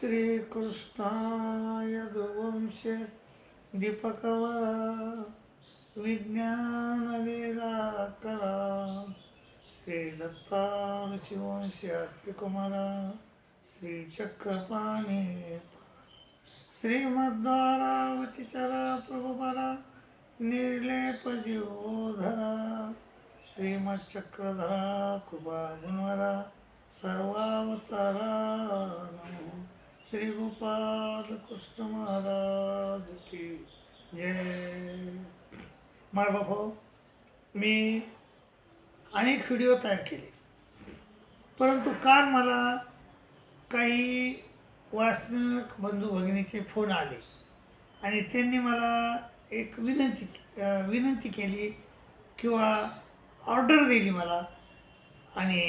श्रीकृष्णाय दुवंश दीपकवरा विज्ञानलीला करा श्री दत्तार शिवंश त्रिकुमारा श्री श्रीमद्वारावती चरा प्रभुपरा निर्लेपजीवोधरा श्रीमच्चक्रधरा कृपा गुणवरा सर्वावतारा नमो। श्री गोपाल कृष्ण महाराज की जय। माय बाबा हो. मी अनेक व्हिडिओ तयार केले. परंतु काल मला काही वाचनिक बंधू भगिनीचे फोन आले आणि त्यांनी मला एक विनंती विनंती केली किंवा ऑर्डर दिली मला आणि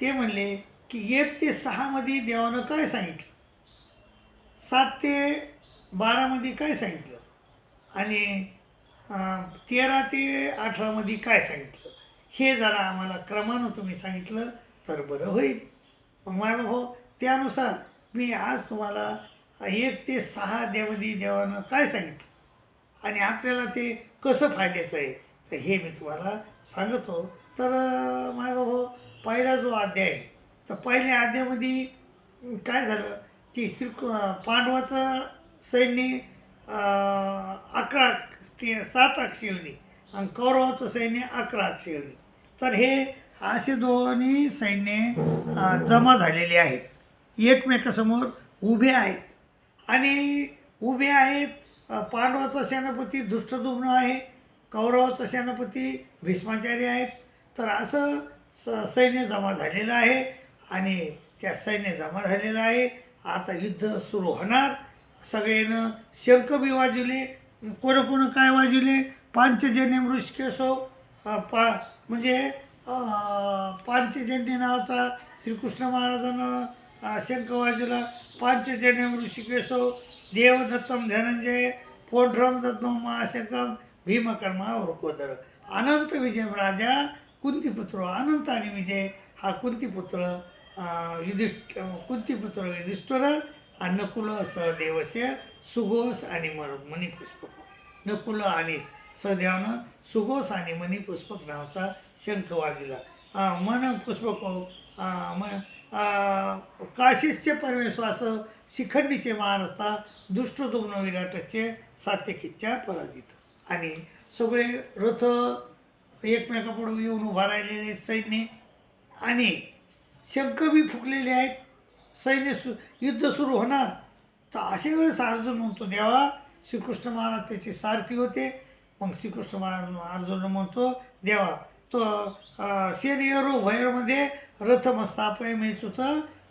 ते म्हणले की एक ते सहामध्ये देवानं काय सांगितलं? सात ते बारामध्ये काय सांगितलं? आणि तेरा ते अठरामध्ये काय सांगितलं? हे जरा आम्हाला क्रमानं तुम्ही सांगितलं तर बरं होईल. मग माझ्या भाऊ त्यानुसार मी आज तुम्हाला एक ते सहा देवदी देवानं काय सांगितलं? आणि आपल्याला ते कसं फायद्याचं आहे? तर हे मी तुम्हाला सांगतो. तर अं, माझ्या भाऊ पहिला जो अध्याय आहे तर पहिल्या अध्यायामध्ये काय झालं? की श्री पांडवाचं सैन्य अकरा ते सात अक्षरणी आणि कौरवाचं सैन्य अकरा अक्षरणी तर हे असे दोन्ही सैन्य जमा झालेले आहेत. एकमेकासमोर उभे आहेत. आणि उभे आहेत पांडवाचा सेनापती दुष्टदुम्न आहे कौरवाचा सेनापती भीष्माचार्य आहेत. तर असं स सैन्य जमा झालेलं आहे आणि त्या सैन्य जमा झालेलं आहे. आता युद्ध सुरू होणार. सगळ्यानं शंख बी वाजवले कोणं कोणं काय वाजवले पांचजन्य मृषकेशो पा म्हणजे पांचजन्य नावाचा श्रीकृष्ण महाराजानं शंख वाजवला पांचजन्य ऋषिकेशो देवदत्तम धनंजय पोंढरम दत्तम महाशंकम भीमकर्मा वृकोदर अनंत विजय राजा कुंतीपुत्र अनंत आणि विजय हा कुंतीपुत्र युधिष्ठ कुंतीपुत्र युधिष्ठर नकुल सहदेवस्य सुघोष आणि मर मणिपुष्पक नकुल आणि सहदेवानं सुघोष आणि मणिपुष्पक नावाचा शंख वाजविला मन पुष्पक अं, म अं, परमेश्वास शिखंडीचे महारथा दुष्टदुम्न विराटचे सात्यकीच्या पराजित आणि सगळे रथ एकमेकापुढे येऊन उभा राहिलेले सैन्य आणि शंखबी फुकलेले आहेत. सैन्य सु युद्ध सुरू होणार. तर अशा वेळेस अर्जुन म्हणतो देवा श्रीकृष्ण महाराज त्याचे सारथी होते. मग श्रीकृष्ण महाराज अर्जुन म्हणतो देवा तो शेरियरो भैरमध्ये रथमस्थापय मेचुत.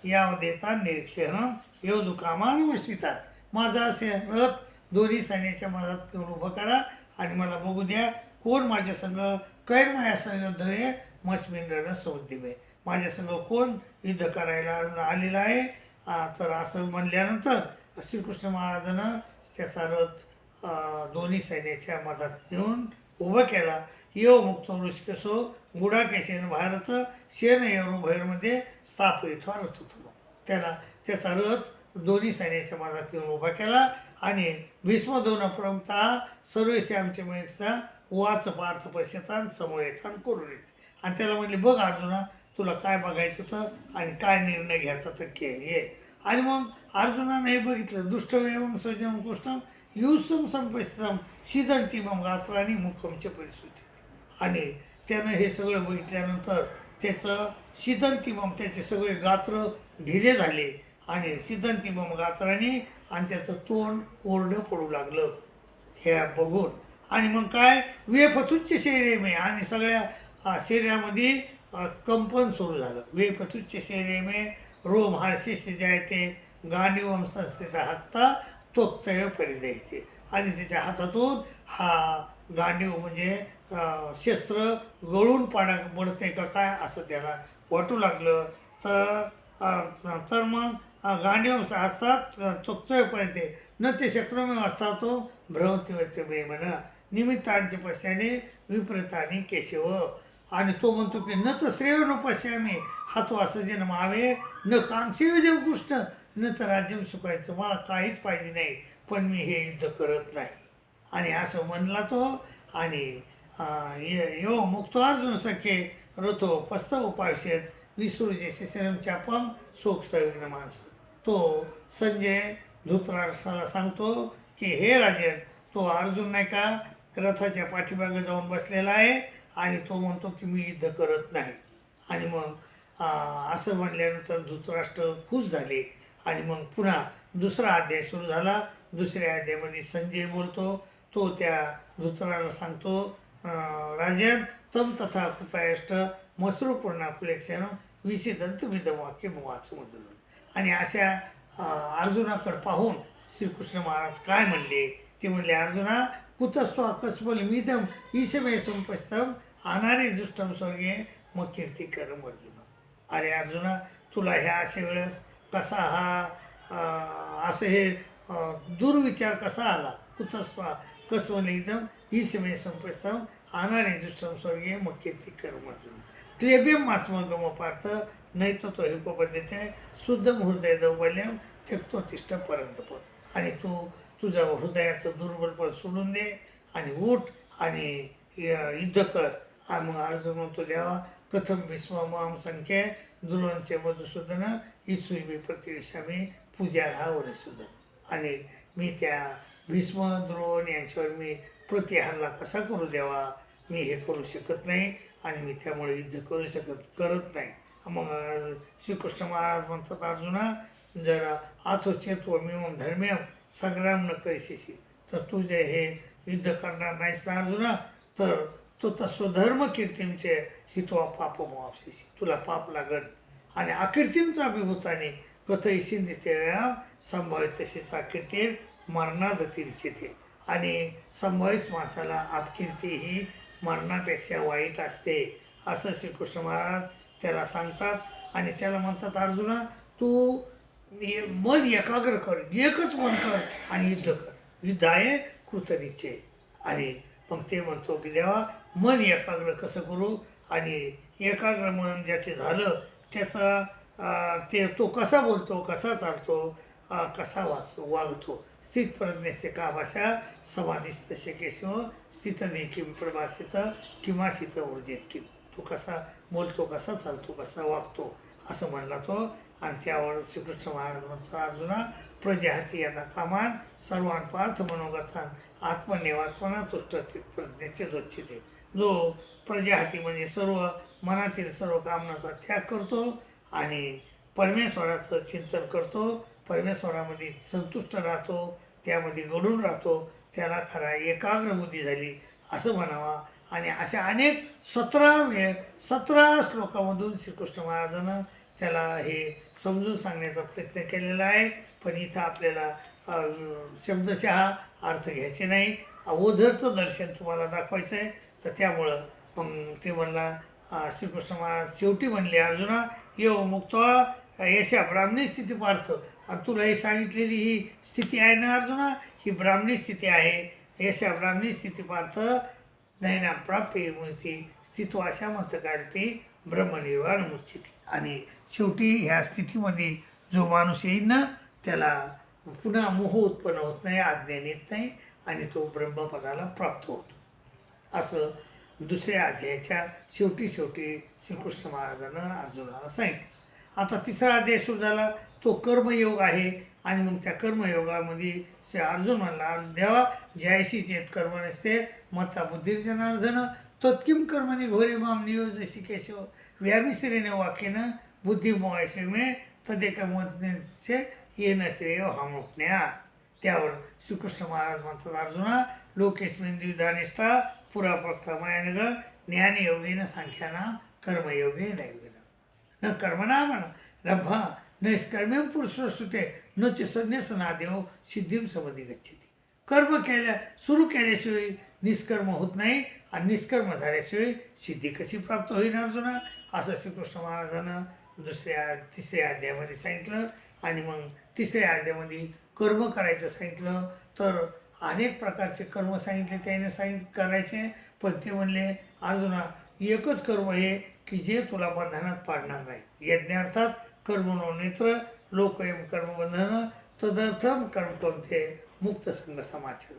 याव देता निरीक्षण येऊ दुकामान वस्तितात माझा से रथ दोन्ही सैन्याच्या मधात घेऊन उभं करा आणि मला बघू द्या कोण माझ्या संग कैरमाया संयुद्ध आहे मस्मिंद्रनं सौदिमे माझ्या माझ्यासंग कोण युद्ध करायला आलेला आहे? तर असं म्हणल्यानंतर श्रीकृष्ण महाराजानं त्याचा रथ दोन्ही सैन्याच्या मधात नेऊन उभं केला. यो मुक्त ऋषिकेशो गुडाकेशेन भारत शेन येरो भैरमध्ये स्थापित हो रथ होतो. त्याला त्याचा रथ दोन्ही सैन्याच्या मधात नेऊन उभा केला आणि भीष्म दोन प्रमता सर्वेशी आमचे मयकता वाच पार्थ पश्यतान समयतान करून येत. आणि त्याला म्हणले बघ अर्जुना तुला काय बघायचं तर आणि काय निर्णय घ्यायचा तर के ये. आणि मग अर्जुनानं हे बघितलं दुष्ट एवम सजम कृष्णम युसम संपस्तम शिदंती मग गात्रानी मुखमचे परिस्थिती आणि त्यानं हे सगळं बघितल्यानंतर त्याचं शिदंतिमम त्याचे सगळे गात्र ढिले झाले. आणि शिदंतिमम गात्राने आणि त्याचं तोंड कोरडं पडू लागलं. हे बघून. आणि मग काय? वेफतुच्च शरीर मी. आणि सगळ्या शरीरामध्ये कंपन सुरू झालं. वेपतुच्छ शरीर में रोम हर्षिष्य जायते गांडीवम संस्थेचा हातता त्वक्चय परिदयते आणि त्याच्या हातातून हा गांडीव म्हणजे शस्त्र गळून पाडा पडते का काय असं त्याला वाटू लागलं. तर तर मग अ, असतात असतात त्वक्चयपर्यंत न ते शक्रमे असतातो मे म्हणा निमित्तांच्या पश्याने विपरीताने केशव आणि तो म्हणतो की न तर श्रेय न पश्यामी हा तो असं जे मावे न कांक्षेय जम कृष्ण तर राज्य सुखायचं मला काहीच पाहिजे नाही पण मी हे युद्ध करत नाही. आणि असं म्हणला तो आणि य- यो मुक्तो अर्जुन सखे रथो पस्त उपाशेत विसृजे शिशरम चापम शोक सविघ्न माणसं. तो संजय धृतराष्ट्राला सांगतो की हे राजन तो अर्जुन नाही का रथाच्या पाठीमागे जाऊन बसलेला आहे आणि तो म्हणतो की मी युद्ध करत नाही. आणि मग असं म्हणल्यानंतर धृतराष्ट्र खुश झाले आणि मग पुन्हा दुसरा अध्याय सुरू झाला. दुसऱ्या अध्यायामध्ये संजय बोलतो. तो त्या धृतराला सांगतो अं, राजन तम तथा कृपायष्ट मसरूपूर्ण कुलेक्षण विषेदंत विदवाक्य वाचमधून आणि अशा अर्जुनाकडे पाहून श्रीकृष्ण महाराज काय म्हणले? ते म्हणले अर्जुना कुतस्व कस्मल मिदम ईशमे संपस्तम अनारे दुष्टम स्वर्गे मग कीर्ती करम अर्जुना। अरे अर्जुना तुला ह्या अशा वेळेस कसा हा असं हे दुर्विचार कसा आला? कुतस्व कस्मल एकदम ईशमे संपस्तम अनारे दुष्टम स्वर्गीय मग कीर्ती करम अर्जुना। क्लेबियम मास्मगम पार्थ नाही तर तो हिपोपद्धती शुद्ध हृदय दौबल्यम त्यक्तो तिष्ठ परंतप आणि तू तुझं हृदयाचं दुर्बलपण सोडून दे आणि उठ आणि युद्ध कर. मग अर्जुन म्हणतो देवा कथम भीष्म माम संख्ये दुर्वांचे मधुसूदन इच्छुबी प्रतिविषामी पूजा हा आणि मी त्या भीष्म द्रोण यांच्यावर मी प्रतिहारला कसा करू द्यावा मी हे करू शकत नाही आणि मी त्यामुळे युद्ध करू शकत करत नाही. मग श्रीकृष्ण महाराज म्हणतात अर्जुना जर आथोचेत्व मिळून धर्म्यम. संग्राम न करशीशी. तर तू जे हे युद्ध करणार नाहीस ना अर्जुना तर तो तस्वधर्म कीर्तींचे हित्वा पाप मोक्षीशी तुला पाप लागन. आणि अकीर्तींचा अभिभूताने कथयशी नित्या संभावित तशीचा अकीर्ती मरणात तिरचिते आणि संभावित माणसाला अपकीर्ती ही मरणापेक्षा वाईट असते असं श्रीकृष्ण महाराज त्याला सांगतात. आणि त्याला म्हणतात अर्जुना तू मन एकाग्र कर एकच मन कर आणि युद्ध कर. युद्ध आहे कृतनिश्चय. आणि मग ते म्हणतो की देवा मन एकाग्र कसं करू? आणि एकाग्र मन ज्याचे झालं त्याचा ते तो कसा बोलतो कसा चालतो कसा वाचतो वागतो? स्थितप्रज्ञेचे का भाषा समाधिस्थ शकेशो स्थित किम प्रभासित किमासित ऊर्जेत किम. तो कसा बोलतो कसा चालतो कसा वागतो? असं म्हणला तो. आणि त्यावर श्रीकृष्ण महाराज म्हणतो अर्जुना प्रजाहती यदा कामान सर्वान पार्थ मनोगतान आत्मनेवात्मना तुष्ट प्रज्ञेचे दोच्छिते जो प्रजाहती म्हणजे सर्व मनातील सर्व कामनाचा त्याग करतो आणि परमेश्वराचं चिंतन करतो परमेश्वरामध्ये संतुष्ट राहतो त्यामध्ये घडून राहतो त्याला खरा एकाग्र बुद्धी झाली असं म्हणावा. आणि अशा अनेक सतरा वेळ सतरा श्लोकामधून श्रीकृष्ण महाराजांना त्याला हे समजून सांगण्याचा प्रयत्न केलेला आहे. पण इथं आपल्याला शब्दशः अर्थ घ्यायचे नाही. ओझरचं दर्शन तुम्हाला दाखवायचं आहे. तर त्यामुळं मग ते म्हणला श्रीकृष्ण महाराज शेवटी म्हणले अर्जुना येऊ मुक्त यशा ब्राह्मणी स्थिती पार्थ. आणि तुला हे सांगितलेली ही स्थिती आहे ना अर्जुना? ही ब्राह्मणी स्थिती आहे. यशा ब्राह्मणी स्थिती पार्थ नैना प्राप्य मुक्ती स्थितो अशा मतकाल्पी ब्रह्मनिर्वाण मुच्छिती आणि शेवटी ह्या स्थितीमध्ये जो माणूस येईल ना त्याला पुन्हा मोह उत्पन्न होत नाही आज्ञान येत नाही आणि तो ब्रह्मपदाला प्राप्त होतो. असं दुसऱ्या अध्यायाच्या शेवटी शेवटी श्रीकृष्ण महाराजांना अर्जुनाला सांगितलं. आता तिसरा अध्याय सुरू झाला तो कर्मयोग आहे आणि मग त्या कर्मयोगामध्ये श्री अर्जुन म्हणला देवा जयाशी चेत कर्म नसते मता बुद्धिर्जनार्दन तत्किम कर्मणी घोरे माम नियोजशी केशव. व्याभिश्रेने वाक्यनं बुद्धिमोहाशी मिळे तदेका तदेकमज्ञे येन श्रेय हामुकण्या त्यावर श्रीकृष्ण महाराज म्हणतात अर्जुना लोकेस्मिन द्विधानिष्ठा पुरा प्रक्ता ज्ञानयोगेन सांख्यानाम कर्मयोगे नैवेन न कर्मणा रब्भा रभा नैष्कर्म्यम पुरुषश्रुते न च संन्यासनादेव सिद्धीम समधी गच्छती कर्म केल्या सुरू केल्याशिवाय निष्कर्म होत नाही आणि निष्कर्म झाल्याशिवाय सिद्धी कशी प्राप्त होईल अर्जुना? असं श्रीकृष्ण महाराजांनं दुसऱ्या तिसऱ्या अध्यायामध्ये सांगितलं आणि मग तिसऱ्या अध्यायामध्ये कर्म करायचं सांगितलं. तर अनेक प्रकारचे कर्म सांगितले त्याने सांगित करायचे. पण ते म्हणले अर्जुना एकच कर्म हे की जे तुला बंधनात पाडणार नाही. यज्ञार्थात कर्मनो नेत्र लोकयम कर्मबंधनं तदर्थम कर्म कोणते मुक्त संघ समाचार.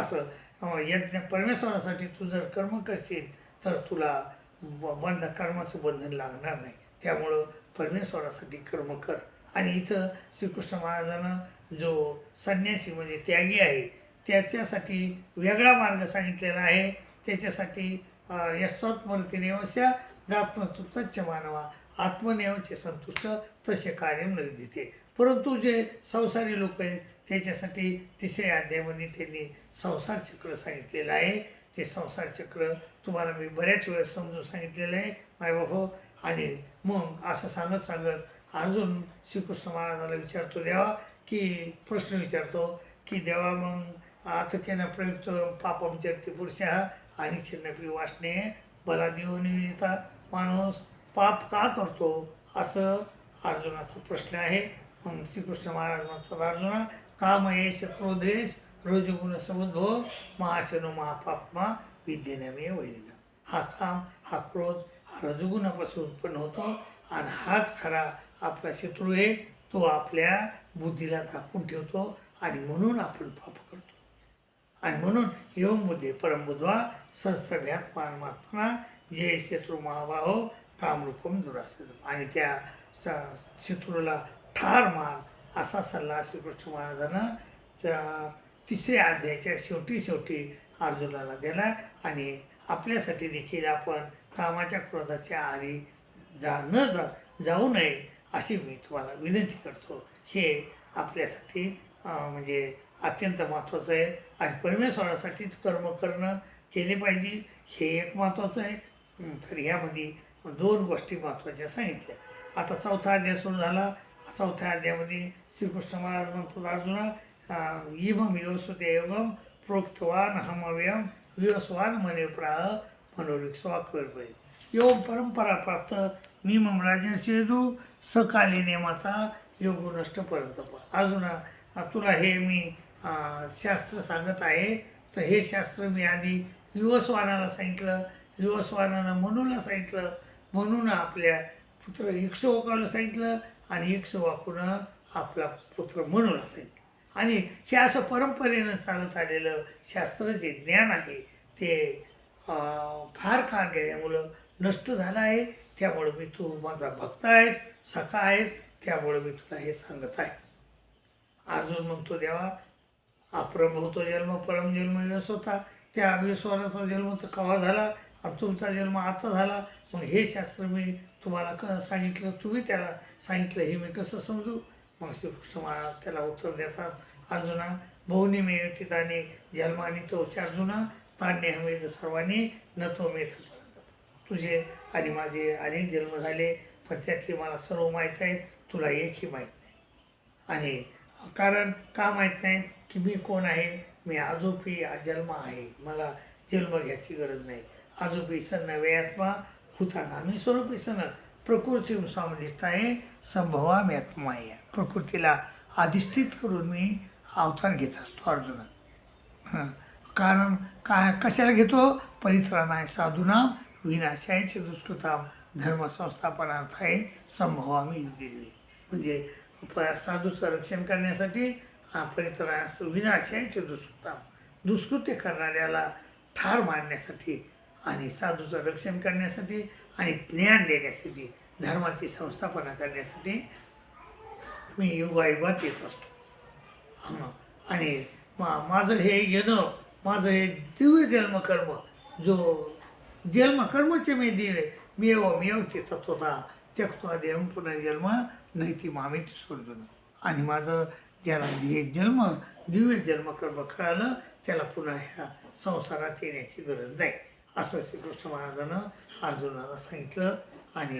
असं यज्ञ परमेश्वरासाठी तू जर कर्म करशील तर तुला ब- बंध कर्माचं बंधन लागणार नाही. त्यामुळं परमेश्वरासाठी कर्म कर. आणि इथं श्रीकृष्ण महाराजानं जो संन्यासी म्हणजे त्यागी आहे त्याच्यासाठी वेगळा मार्ग सांगितलेला आहे. त्याच्यासाठी यस्वात्मरतीनेवश्या दात्मस्तु तच्च मानवा आत्मनेवचे संतुष्ट तसे कार्य मिळत देते. परंतु जे संसारी लोक आहेत त्याच्यासाठी तिसऱ्या अध्यायामध्ये त्यांनी संसार चक्र सांगितलेलं आहे. ते संसार चक्र तुम्हाला मी बऱ्याच वेळेस समजून सांगितलेलं आहे मायबापो आणि मग असं सांगत सांगत अर्जुन श्रीकृष्ण महाराजाला विचारतो देवा की प्रश्न विचारतो की देवा मग आतकेन प्रयुक्त पापम चरते पुरुषा आणि छिन्नपी वाचणे बला देऊ येता माणूस. पाप का करतो? असं अर्जुनाचा प्रश्न आहे. मग श्रीकृष्ण महाराज म्हणतात अर्जुना कामयेश क्रोधेश रजगुण समुद्भव महाशनो महापापमा विद्येनमे वैरिना हा काम हा क्रोध हा रजगुणापासून उत्पन्न होतो आणि हाच खरा आपला शत्रू आहे तो आपल्या बुद्धीला झाकून ठेवतो आणि म्हणून आपण पाप करतो. आणि म्हणून एवं बुद्धे परमबुद्ध्वा संस्थभ्यात परमात्मा जे शत्रू महाबाहो कामरूपम दुरास्त आणि त्या शत्रूला ठार मार असा सल्ला श्रीकृष्ण महाराजांना त्या तिसऱ्या अध्यायाच्या शेवटी शेवटी अर्जुनाला दिला आणि आपल्यासाठी देखील आपण कामाच्या क्रोधाच्या आरी जा न जा जाऊ नये अशी मी तुम्हाला विनंती करतो. हे आपल्यासाठी म्हणजे अत्यंत महत्त्वाचं आहे आणि परमेश्वरासाठीच कर्म करणं केले पाहिजे हे एक महत्त्वाचं आहे. तर ह्यामध्ये दोन गोष्टी महत्त्वाच्या सांगितल्या. आता चौथा अध्याय सुरू झाला. चौथ्या अध्यायामध्ये श्रीकृष्ण महाराज म्हणतात अर्जुना इमम योसुते एवम प्रोक्तवान हमव्यम विवस्वान मने प्राह मनोरिक्ष्वा कर एवं परंपरा प्राप्त निमम राजर्षेदू सकालीने माता योगो नष्ट पर्यंत अजून तुला हे मी शास्त्र सांगत आहे तर हे शास्त्र मी आधी युवस्वानाला सांगितलं युवस्वानानं मनूला सांगितलं म्हणून आपल्या पुत्र इक्ष्वाकाला सांगितलं आणि इक्ष्वाकूनं आपला पुत्र मनूला सांगितलं। आणि हे असं परंपरेनं चालत आलेलं शास्त्र जे ज्ञान आहे ते फार काळ गेल्यामुळं नष्ट झालं आहे. त्यामुळं मी तू माझा भक्त आहेस सखा आहेस त्यामुळं मी तुला हे सांगत आहे. अजून म्हणतो देवा अप्रम होतो जन्म परम जन्म यश होता. त्या विश्वाचा जन्म तर कवा झाला आणि तुमचा जन्म आता झाला? मग हे शास्त्र मी तुम्हाला क सांगितलं तुम्ही त्याला सांगितलं हे मी कसं समजू? मग श्रीकृष्ण महाराज त्याला उत्तर देतात. अर्जुना बहुनी मे ताने जन्माने तोच अर्जुना तान्य हमेद सर्वांनी न तो मेथपर्यंत तुझे आणि माझे अनेक जन्म झाले पण त्यातली मला सर्व माहीत आहेत तुला एकही माहीत नाही. आणि कारण का माहीत नाही? की मी कोण आहे? मी आजोपी जन्म आहे. मला जन्म घ्यायची गरज नाही. आजोपी सन्न वेयात्मा भूतानामी स्वरूपी सन प्रकृती स्वामधिष्ठाये संभवा आत्माया प्रकृतीला अधिष्ठित करून मी अवतार घेत असतो अर्जुना हं. कारण काय कशाला घेतो परित्राणाय साधूनाम विनाशायचे दुष्कृताम धर्मसंस्थापनार्थाय संभवामी युगे युगे. म्हणजे प- साधूचं रक्षण करण्यासाठी हा परित्राणास विनाशायचे दुष्कृताम दुष्कृत्य करणाऱ्याला ठार मारण्यासाठी आणि साधूचं रक्षण करण्यासाठी आणि ज्ञान देण्यासाठी धर्माची संस्थापना करण्यासाठी मी युगायुगात येत असतो. आणि मा माझं हे येणं माझं हे दिव्य जन्मकर्म जो जन्मकर्मचे मी दिवे मेव मेव ते तत्वता त्यक्त्वा देव पुनर्जन्म नाही ती मामेती सोडून आणि माझं ज्याला हे जन्म दिव्य जन्मकर्म कळालं त्याला पुन्हा ह्या संसारात येण्याची गरज नाही. असं श्रीकृष्ण महाराजानं अर्जुनाला सांगितलं आणि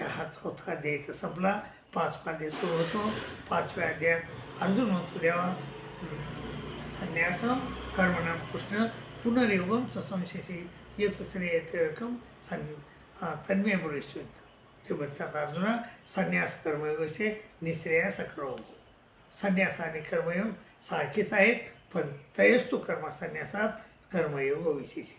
हा चौथा अध्याय इथं संपला. पाचवा अध्याय सुरू होतो. पाचव्या अध्यायात अर्जुन म्हणतो देवा संन्यासम कर्मणाम कृष्ण पुनर्युगम च संशेषी येत श्रेयते रकम सन् तन्मय मुळेश्वंत ते म्हणतात अर्जुना संन्यास कर्मयोगसे निश्रेयास करो संन्यास आणि कर्मयोग सारखेच आहेत पण तयस्तु कर्म संन्यासात कर्मयोग विशेष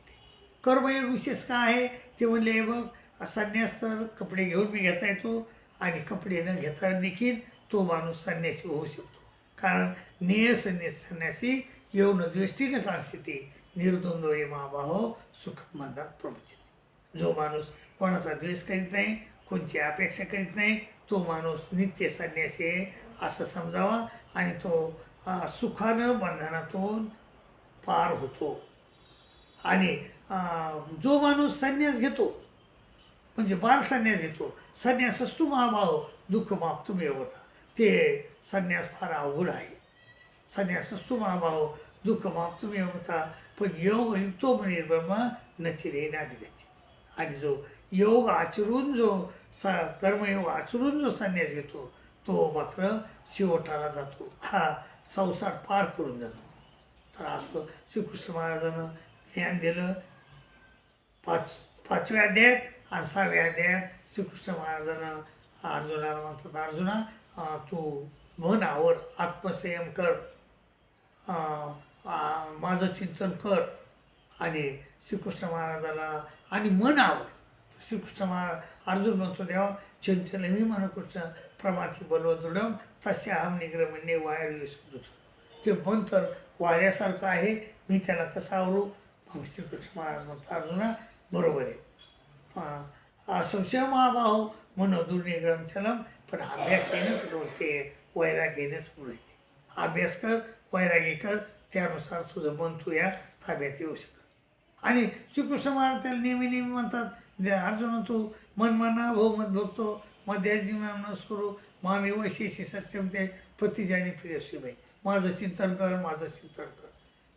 कर्मयोग विशेष का आहे? ते म्हणले बघ संन्यास तर कपडे घेऊन मी घेता येतो आणि कपडे न घेता देखील तो माणूस संन्यासी होऊ शकतो. कारण नेय संन्यास संन्यासी येऊन न कांक्षिते निर्द्वंद्व हे महाभाव सुख मंदात प्रमुचित जो माणूस कोणाचा द्वेष करीत नाही कोणची अपेक्षा करीत नाही तो माणूस नित्य संन्यासी आहे असं समजावा आणि तो सुखानं बंधनातून पार होतो. आणि जो माणूस संन्यास घेतो म्हणजे बाल संन्यास घेतो संन्यासस्तू महाभाव दुःख माप तुम्ही होता. ते संन्यास फार अवघड आहे. संन्यासस्तू महाभाव दुःख माप तुम्ही होता. पण योग युक्तो म्हणे ब्रह्मा नचिरे नादिगच्छ आणि जो योग आचरून जो स कर्मयोग आचरून जो संन्यास घेतो तो मात्र शेवटाला जातो. हा संसार पार करून जातो. तर असं श्रीकृष्ण महाराजानं ज्ञान दिलं. पाच पाचव्या अध्यायात आणि सहाव्या अध्यायात श्रीकृष्ण महाराजानं अर्जुनाला म्हणतात अर्जुना तू मन आवर आत्मसंयम कर. माझं चिंतन कर. आणि श्रीकृष्ण महाराजाला आणि मन आवर. श्रीकृष्ण महाराज अर्जुन म्हणतो देवा चिंतन मी म्हणू कृष्ण प्रमाथी बलवदृढम तसे अहम निग्रमण्य वायर ते मन तर वाऱ्यासारखं आहे मी त्याला कसं आवरू. मग श्रीकृष्ण महाराज म्हणतो अर्जुना बरोबर आहे. अं, असंशय महाभाव चलम पण अभ्यास येणंच ते वैराग येणंच पुढे अभ्यास कर वैरागी कर त्यानुसार तुझं मन तू या ताब्यात येऊ शकत. आणि श्रीकृष्ण महाराज त्याला नेहमी नेहमी म्हणतात अर्जुन तू मन भाऊ मत भक्तो मध्याजीवन नस्करू मामे वैशेषी सत्यम ते पतीजानी प्रियशी बाई माझं चिंतन कर माझं चिंतन कर.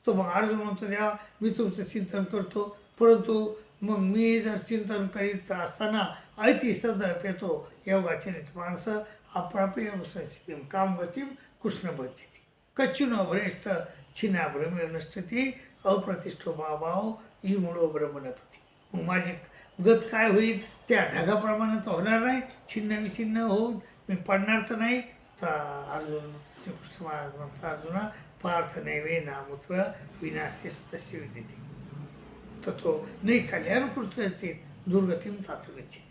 तो मग अर्जुन म्हणतो द्या मी तुमचं चिंतन करतो परंतु मग मी जर चिंतन करीत असताना ऐती श्रद्धा पेतो योगाचरित माणसं अप्राप्य योग संस्थितीम कामगतीम कृष्ण बच्चती कच्चुन भ्रेष्ठ छिना भ्रमे नष्टती अप्रतिष्ठो भाव ही मुळो ब्रह्मणपती। मग माझी गत काय होईल त्या ढगाप्रमाणे तर होणार नाही छिन्न विछिन्न होऊन मी पडणार तर नाही तर अर्जुन श्रीकृष्ण महाराज म्हणतात अर्जुना पार्थ नैवे नामूत्र विनाशे तशी विद्यते तर तो नाही कल्याणकृत असतील दुर्गतीम तातगती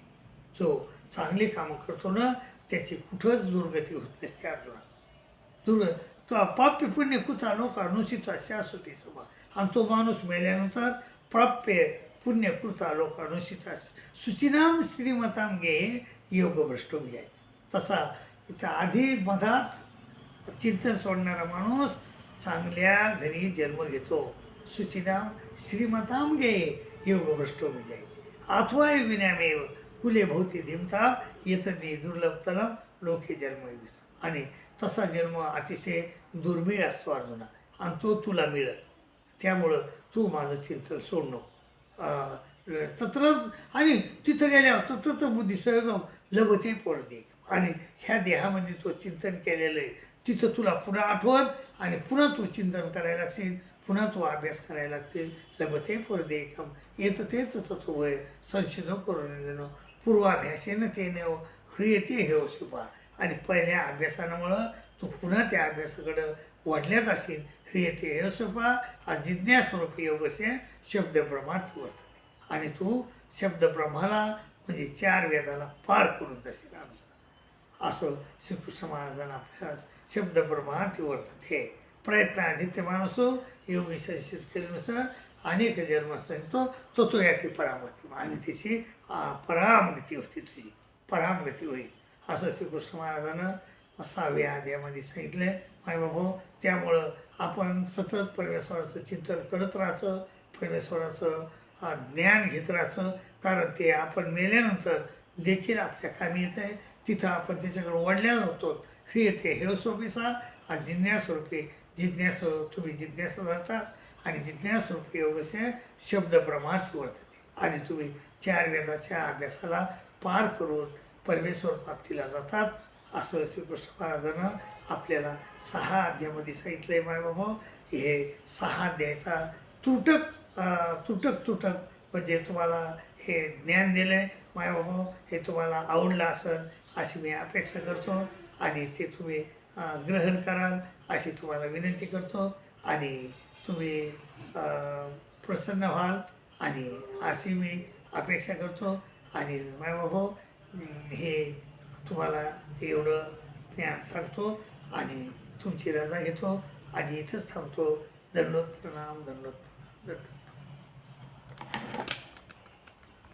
जो चांगली कामं करतो ना त्याची कुठंच दुर्गती होत नसते अर्जुना दुर्ग तो पाप्य पुण्य कुता लोक अनुचित शाश्वती सभा. आणि तो माणूस मेल्यानंतर प्राप्य पुण्य कृता लोक अनुचित सुचिनाम श्रीमताम गे योग घ्याय आहे तसा इथं आधी मधात चिंतन सोडणारा माणूस चांगल्या घरी जन्म घेतो. सुचिनाम श्रीमताम गे योगभ्रष्टो विजय अथवा विनामेव कुले भोवती धिमता येतनी दुर्लभतरम लोके जन्म आणि तसा जन्म अतिशय दुर्मिळ असतो अर्जुना आणि तो तुला मिळत. त्यामुळं तू माझं चिंतन सोड नको. तत्र आणि तिथं गेल्यावर तत्र तर बुद्धी सहगम लभते पोरते आणि ह्या देहामध्ये तो चिंतन केलेलं आहे. तिथं तुला पुन्हा आठवण आणि पुन्हा तू चिंतन करायला लागशील. पुन्हा तो अभ्यास करायला लागतील लभते पोरदे एकम. येत तेच तत्व वय. संशोधन करून देणं. पूर्वाभ्यासेनं ते नेव. ह्रियते हे शुभा. आणि पहिल्या अभ्यासामुळं तू पुन्हा त्या अभ्यासाकडं वाढल्यात असेल. ह्रियते हे शुभा. हा जिज्ञास्वरूपी योगसे शब्दब्रह्मात वर्तते. आणि तू शब्दब्रह्माला म्हणजे चार वेदाला पार करून जाशील अर्जुन असं श्रीकृष्ण महाराजांना आपल्याला शब्दब्रह्मात वर्तते. प्रयत्न आदित्य माणूस योगी शेतकरीनुसार अनेक जन्म असताना तो तो याची परामती आणि त्याची परामगती होती तुझी. परामगती होईल. असं श्रीकृष्ण महाराजानं सहाव्या अध्यायामध्ये सांगितलं माय बाबा त्यामुळं आपण सतत परमेश्वराचं चिंतन करत राहायचं परमेश्वराचं ज्ञान घेत राहायचं. कारण ते आपण मेल्यानंतर देखील आपल्या कामी येत आहे. तिथं आपण त्याच्याकडे वडल्या होतो हे येते हे सोपीसा आणि जिज्ञास्वरूपी जिज्ञास तुम्ही जिज्ञासा जातात आणि जिज्ञास्वरूपी योगसे शब्द प्रमाणात वर्तते आणि तुम्ही चार वेदाच्या अभ्यासाला पार करून परमेश्वर प्राप्तीला जातात असं श्रीकृष्ण महाराजांना आपल्याला सहा अध्यायामध्ये सांगितलं आहे माय बाबा. हे सहा अध्यायाचा तुटक तुटक तुटक म्हणजे तुम्हाला हे ज्ञान दिलं आहे माय बाबा. हे तुम्हाला आवडलं असेल अशी मी अपेक्षा करतो. आणि ते तुम्ही ग्रहण कराल अशी तुम्हाला विनंती करतो आणि तुम्ही प्रसन्न व्हाल आणि अशी मी अपेक्षा करतो आणि माय बाबा हे तुम्हाला एवढं ज्ञान सांगतो आणि तुमची रजा घेतो आणि इथंच थांबतो. दंडोत प्रणाम दंडोत प्रणाम दंडोत